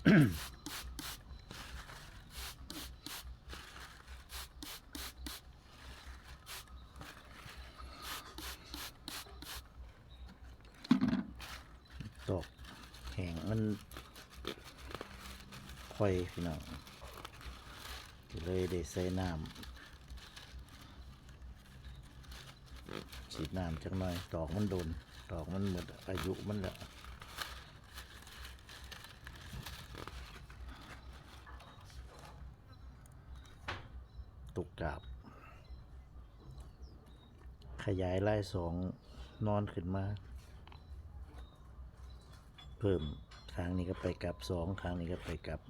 ตกแห้งมันค่อยพี่น้องเลยได้ใส่น้ำฉีดน้ำจักหน่อยดอกมันโดนดอกมันหมดอายุมันแล้วตุกกาบ ขยายไล่สองนอนขึ้นมา เพิ่มครั้งนี้ก็ไปกลับสองครั้งนี้ก็ไปกลับ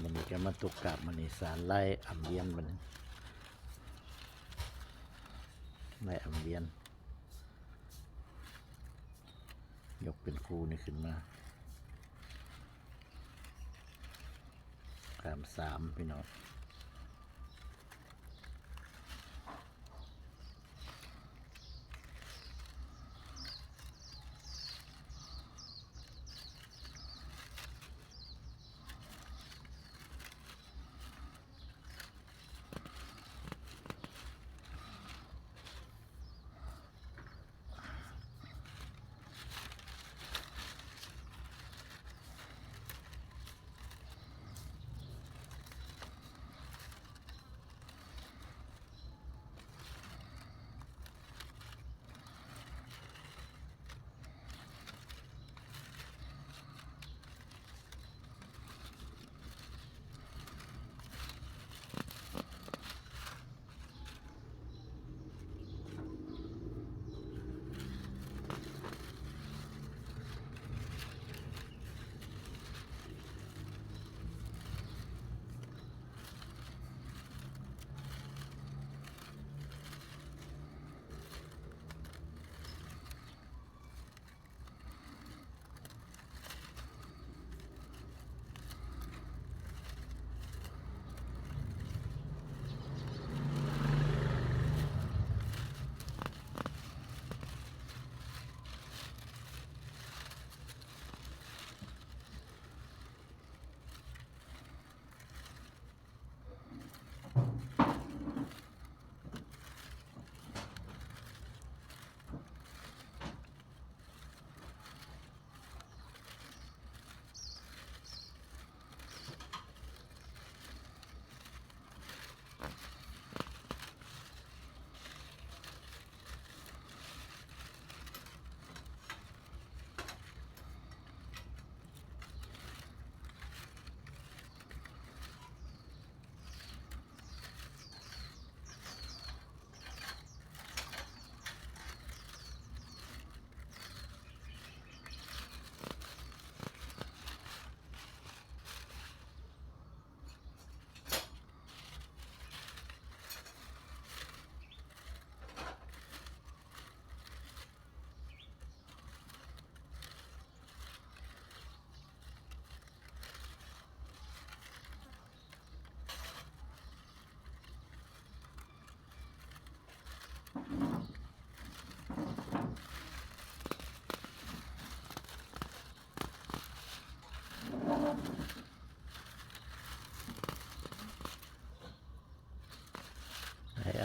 มันนี่ก็มาตกกลับมันนี่สารไล่อ่ำเลียนมันไล่อ่ำเลียน ยกเป็นครูนี่ขึ้นมาสามสามพี่น้อง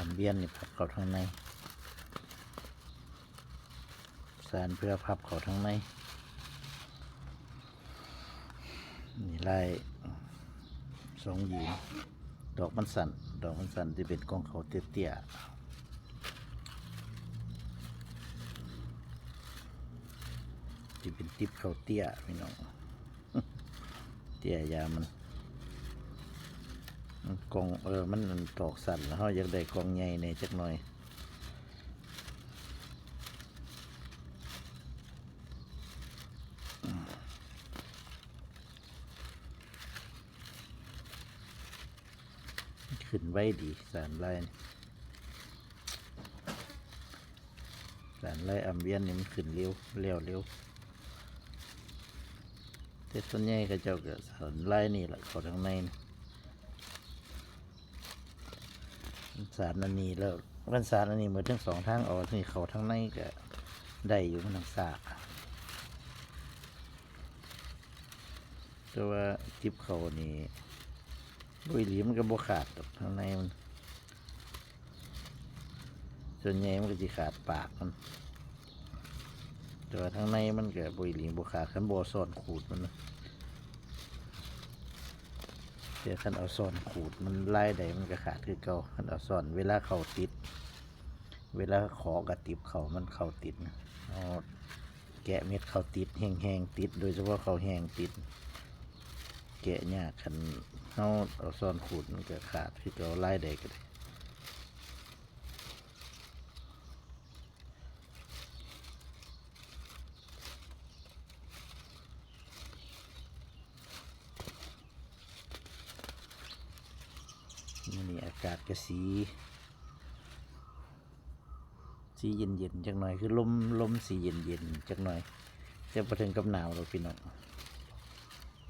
ไอ้อัมเบียนนี่พับเข้าทางในสารเพื่อพับเข้าทางในนี่ไล่สองหยีดอกมันสันดอกมันสันที่เป็นกองเขาเตี้ยๆที่เป็นติบเขาเตี้ยพี่น้องเตี้ยยามัน กองเออมันตอกสั่นแล้วเขาอยากได้กองใหญ่ในจักหน่อยขึ้นไว้ดีสารไล่นี่สารไล่อัมเบียนนี่มันขึ้นเร็วเร็วเร็วแต่ส่วนใหญ่ก็เจ้าก็สารไล่นี่แหละเขาทางในนี่ สารนันนี้แล้ววันสารนันนี้เหมือนทั้งสองทางออกนี่เขาทั้งในก็ได้อยู่มันทั้งสากแต่ว่าจิบเขานี่บุยหลีมันก็บ่ขาดดอกข้างในมันส่วนใหญ่มันก็สิขาดปากมันแต่ว่าข้างในมันก็บุยหลีบ่ขาดคันบ่ซ่อนขูดมันนะ เดี๋ยวขันเอาซ่อนขูดมันไล่ใดมันก็ขาดคือเก่าขันเอาซ่อนเวลาเข่าติด เวลาขอกระติบเขามันเข่าติดเอาแกะเม็ดเข่าติดแห้งๆติด โดยเฉพาะเขาแห้งติด แกะยากขันเอาเอาซ่อนขูดมันก็ขาดคือเก่าไล่ใดก็ได้ นี่อากาศก็สี สีเย็นเย็นๆจักหน่อยคือลมลมสีเย็นเย็นๆจักหน่อยจะพอถึงกับหนาวเราพี่น้อง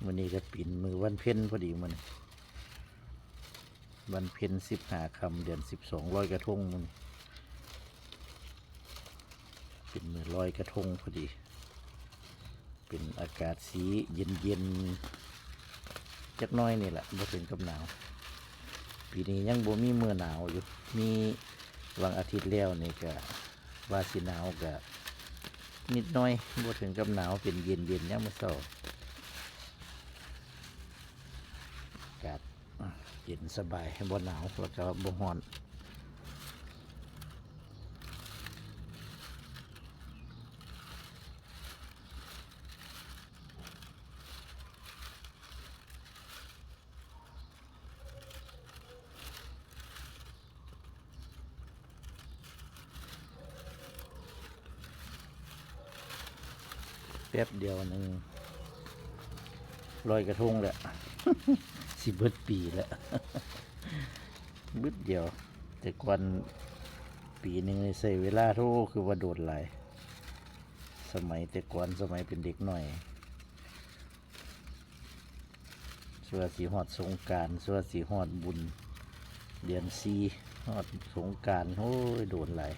วันนี้ก็ปินมือวันเพ็ญพอดีมันวันเพ็ญสิบหาคำเดือนสิบสองร้อยกระทงมันเป็นมือลอยกระทงพอดี เป็นอากาศสีเย็นเย็นๆจักหน้อยนี่แหละพอถึงกับหนาว ปีนี้ยังบ่มีมือหนาวอยู่ มีวันอาทิตย์แล้วนี่ก็ว่าสิหนาวก็นิดหน้อยบ่ถึงกับหนาวเป็นเย็นเย็นยังมื้อเช้าอากาศเย็นสบายบ่หนาวแล้วก็บ่ร้อน ป๊บเดียวหนึ่งลอยกระทงแหละ สิเบิดปีแล้วบึดเดียว แต่ก่อนปีหนึ่งใส่เวลาโทคือว่าโดดหลายสมัยแต่ก่อนสมัยเป็นเด็กหน่อยสวาสีหอดสงการสวาสีหอดบุญ เดือนซีหอดสงการโอ้ยโดดหลาย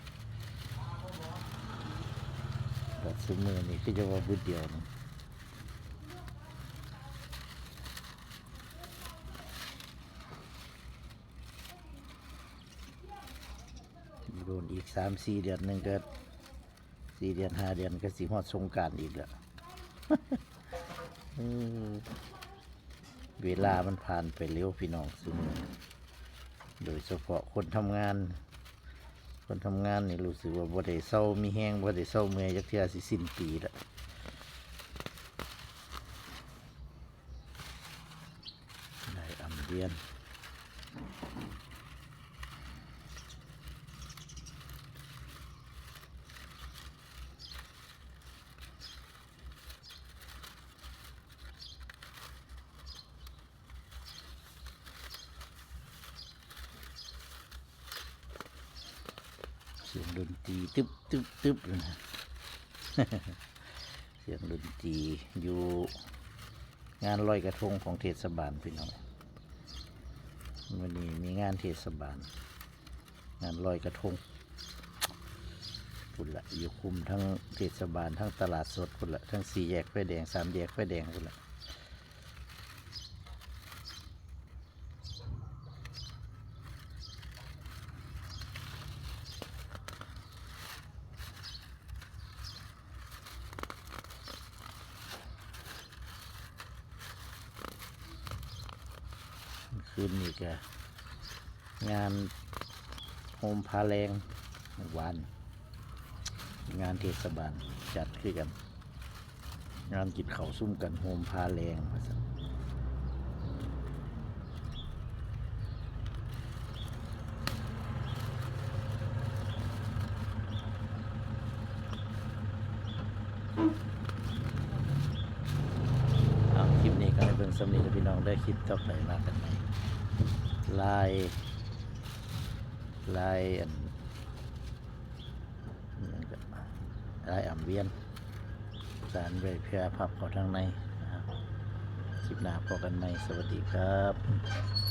แต่สมือนี่ก็จะว่าบึดเดียวนะโดนอีกสามสี่เดือนหนึ่งก็สี่เดือนห้าเดือนก็สีหอดสงการอีกแล้วเออเวลามันผ่านไปเร็วพี่น้องสมือโดยเฉพาะคนทำงาน คนทำงานนี่รู้สึกว่าบ่ได้เศร้ามีแห้งบ่ได้เศร้าเมื่อยจักเที่อสิสิ้นปีละได้อำเดียน ดนตรีตึ๊บตึ๊บตึ๊บเลยนะเสียงดนตรีอยู่งานลอยกระทงของเทศบาลพี่น้องวันนี้มีงานเทศบาล งานลอยกระทงพุ่นละอยู่คุมทั้งเทศบาลทั้งตลาดสดพุ่นละทั้งสี่แยกไฟแดงสามแยกไฟแดงพุ่นละ คืนนี่ก็งานโฮมพาแรงวัน งานเทศบาลจัดขึ้นกัน งานกินเขาวซุ่มกันโฮมพาแรงมาสั่นเอาคลิปนี้ก็ให้เบิ่ง สำนีกับพี่น้องได้คลิปต่อไปมากันไหมลายลายอันลายอ่ำเวียนสารใบเพื่อพับเข้าทางในนะครับคลิปหน้าพอกันไหมสวัสดีครับ